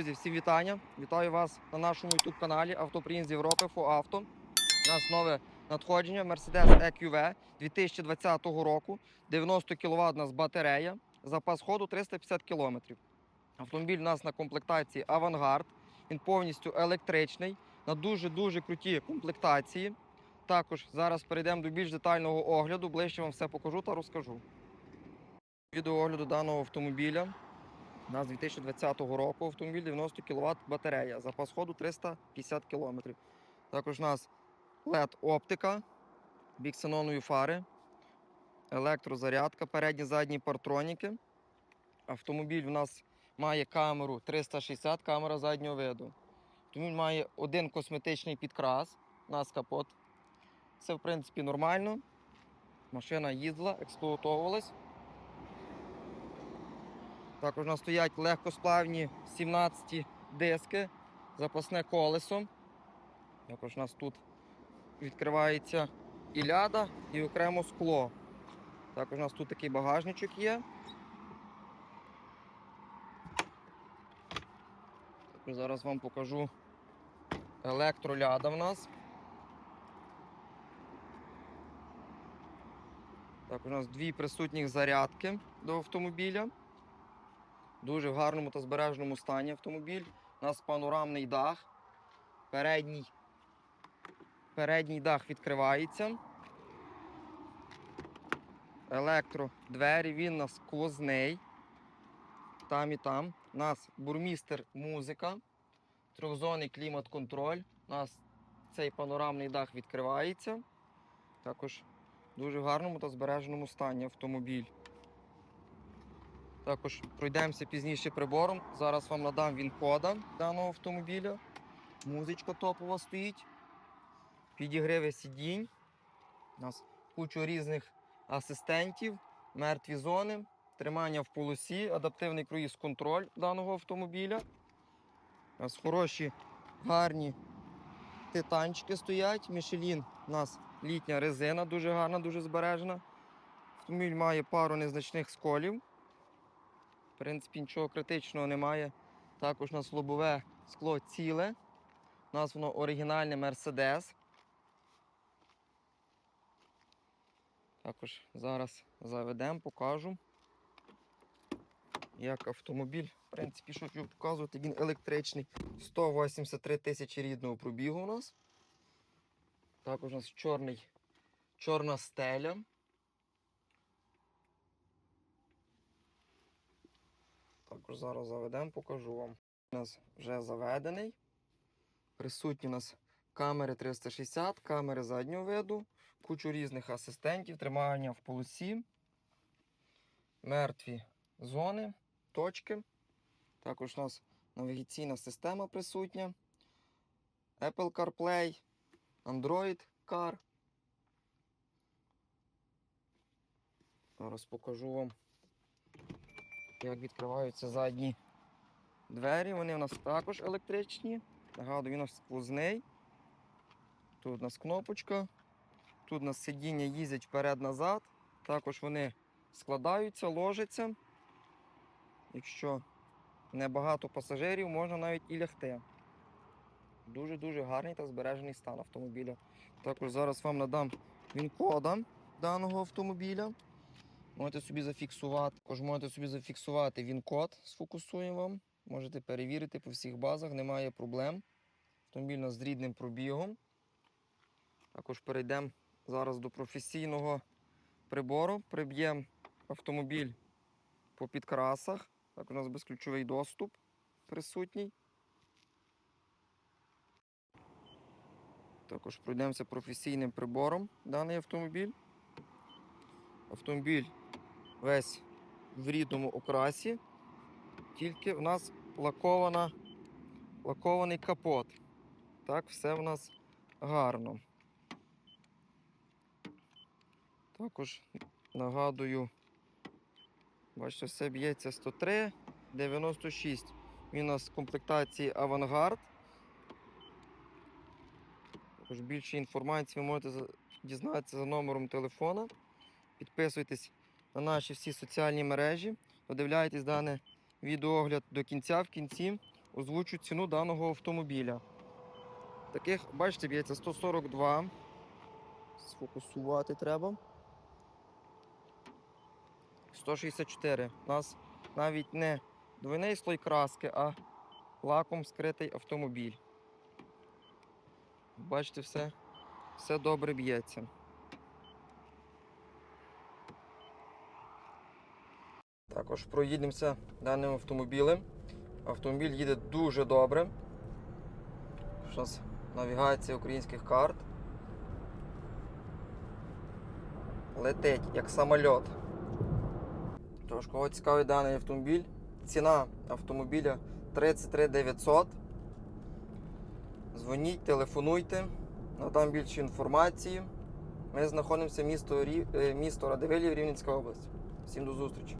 Друзі, всім вітання! Вітаю вас на нашому youtube каналі Автопринт з Європи ФОАВТО. У нас нове надходження Mercedes EQV 2020 року. 90 кВт у нас батарея. Запас ходу 350 км. Автомобіль у нас на комплектації Авангард. Він повністю електричний, на дуже-дуже крутій комплектації. Також зараз перейдемо до більш детального огляду. Ближче вам все покажу та розкажу. Відео огляду даного автомобіля. У нас 2020 року автомобіль 90 кВт батарея. Запас ходу 350 км. Також у нас LED оптика, біксенонові фари, електрозарядка, передні задні партроніки. Автомобіль у нас має камеру 360, камера заднього виду. Автомобіль має один косметичний підкрас. У нас капот. Це, в принципі, нормально. Машина їздила, експлуатовувалась. Також у нас стоять легкосплавні 17 диски, запасне колесо. Також у нас тут відкривається і ляда, і окремо скло. Також у нас тут такий багажничок є. Також зараз вам покажу електроляда в нас. Так, у нас дві присутніх зарядки до автомобіля. Дуже в гарному та збереженому стані автомобіль. У нас панорамний дах. Передній, передній дах відкривається. Електродвері, він у нас сквозний. Там і там. У нас бурмістер музика, трьохзонний клімат-контроль. У нас цей панорамний дах відкривається. Також в дуже гарному та збереженому стані автомобіль. Також пройдемося пізніше прибором. Зараз вам надам він кода даного автомобіля. Музичка топова стоїть. Підігриви сидінь. У нас кучу різних асистентів, мертві зони, тримання в полосі, адаптивний круїз контроль даного автомобіля. У нас хороші, гарні титанчики стоять. Мішелін у нас літня резина, дуже гарна, дуже збережена. Автомобіль має пару незначних сколів. В принципі, нічого критичного немає. Також у нас лобове скло ціле. У нас воно оригінальне Mercedes. Також зараз заведемо, покажу. Як автомобіль. В принципі, що хочу показувати, він електричний. 183 тисячі рідного пробігу у нас. Також у нас чорний, чорна стеля. Зараз заведемо, покажу вам. У нас вже заведений. Присутні у нас камери 360, камери заднього виду, кучу різних асистентів, тримання в полосі, мертві зони, точки. Також у нас навігаційна система присутня. Apple CarPlay, Android Car. Зараз покажу вам як відкриваються задні двері. Вони у нас також електричні. Нагадую, він у нас сквозний. Тут у нас кнопочка. Тут у нас сидіння їздять вперед-назад. Також вони складаються, ложаться. Якщо небагато пасажирів, можна навіть і лягти. Дуже-дуже гарний та збережений стан автомобіля. Також зараз вам надам він-кода даного автомобіля. Можете собі зафіксувати. Також можете собі зафіксувати він-код, сфокусуємо вам. Можете перевірити по всіх базах, немає проблем. Автомобіль у нас з рідним пробігом. Також перейдемо зараз до професійного прибору. Приб'ємо автомобіль по підкрасах. Так, у нас безключовий доступ присутній. Також пройдемося професійним прибором даний автомобіль. Автомобіль весь в рідному окрасі, тільки в нас лакована, лакований капот. Так, все в нас гарно. Також нагадую, бачите, все б'ється 103, 96. Він у нас в комплектації Авангард. Також більше інформації ви можете дізнатися за номером телефона. Підписуйтесь на наші всі соціальні мережі. Подивляйтесь дане відеоогляд до кінця. В кінці озвучу ціну даного автомобіля. Таких, бачите, б'ється 142. Сфокусувати треба. 164. У нас навіть не двойний слой краски, а лаком скритий автомобіль. Бачите, все, все добре б'ється. Також проїдемося даним автомобілем. Автомобіль їде дуже добре. Зараз навігація українських карт. Летить як самольот. Тож, кого цікавий даний автомобіль, ціна автомобіля 33 900. Дзвоніть, телефонуйте, надам більше інформації. Ми знаходимося місто, е, місто Радивилів, Рівненська область. Всім до зустрічі!